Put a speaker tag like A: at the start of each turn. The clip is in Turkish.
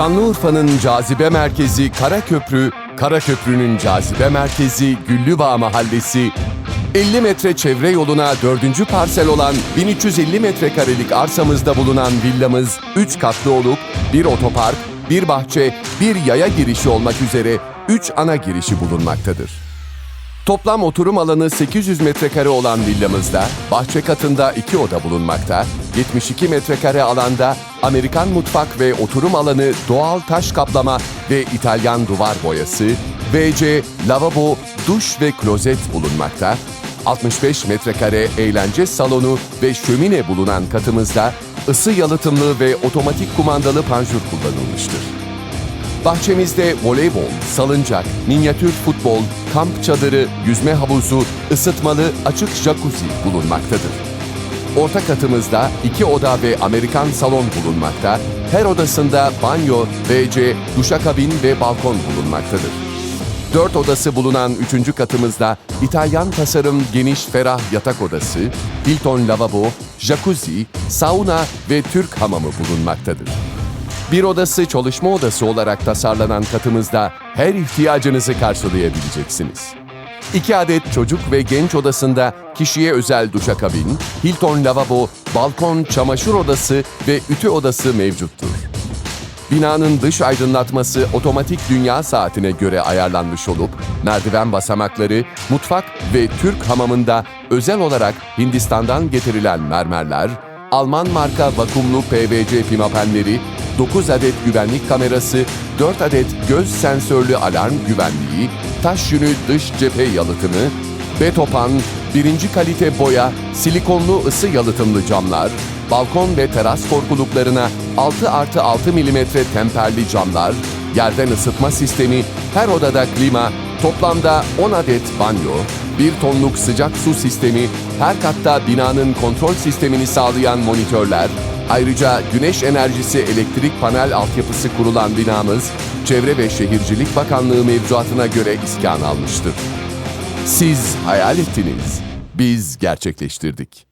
A: Şanlıurfa'nın cazibe merkezi Karaköprü, Karaköprü'nün cazibe merkezi Güllübağ Mahallesi, 50 metre çevre yoluna 4. parsel olan 1350 metrekarelik arsamızda bulunan villamız 3 katlı olup bir otopark, bir bahçe, bir yaya girişi olmak üzere 3 ana girişi bulunmaktadır. Toplam oturum alanı 800 metrekare olan villamızda bahçe katında iki oda bulunmakta, 72 metrekare alanda Amerikan mutfak ve oturum alanı doğal taş kaplama ve İtalyan duvar boyası, WC, lavabo, duş ve klozet bulunmakta, 65 metrekare eğlence salonu ve şömine bulunan katımızda ısı yalıtımlı ve otomatik kumandalı panjur kullanılmıştır. Bahçemizde voleybol, salıncak, minyatür futbol, kamp çadırı, yüzme havuzu, ısıtmalı açık jacuzzi bulunmaktadır. Orta katımızda iki oda ve Amerikan salon bulunmakta, her odasında banyo, WC, duşakabin ve balkon bulunmaktadır. Dört odası bulunan üçüncü katımızda İtalyan tasarım geniş ferah yatak odası, Hilton lavabo, jacuzzi, sauna ve Türk hamamı bulunmaktadır. Bir odası çalışma odası olarak tasarlanan katımızda her ihtiyacınızı karşılayabileceksiniz. İki adet çocuk ve genç odasında kişiye özel duşakabin, Hilton lavabo, balkon, çamaşır odası ve ütü odası mevcuttur. Binanın dış aydınlatması otomatik dünya saatine göre ayarlanmış olup, merdiven basamakları, mutfak ve Türk hamamında özel olarak Hindistan'dan getirilen mermerler, Alman marka vakumlu PVC pimapenleri, 9 adet güvenlik kamerası, 4 adet göz sensörlü alarm güvenliği, taş yünü dış cephe yalıtımı, Betopan, birinci kalite boya, silikonlu ısı yalıtımlı camlar, balkon ve teras korkuluklarına 6 artı 6 milimetre temperli camlar, yerden ısıtma sistemi, her odada klima, toplamda 10 adet banyo, 1 tonluk sıcak su sistemi, her katta binanın kontrol sistemini sağlayan monitörler, ayrıca güneş enerjisi elektrik panel altyapısı kurulan binamız, Çevre ve Şehircilik Bakanlığı mevzuatına göre iskan almıştır. Siz hayal ettiniz, biz gerçekleştirdik.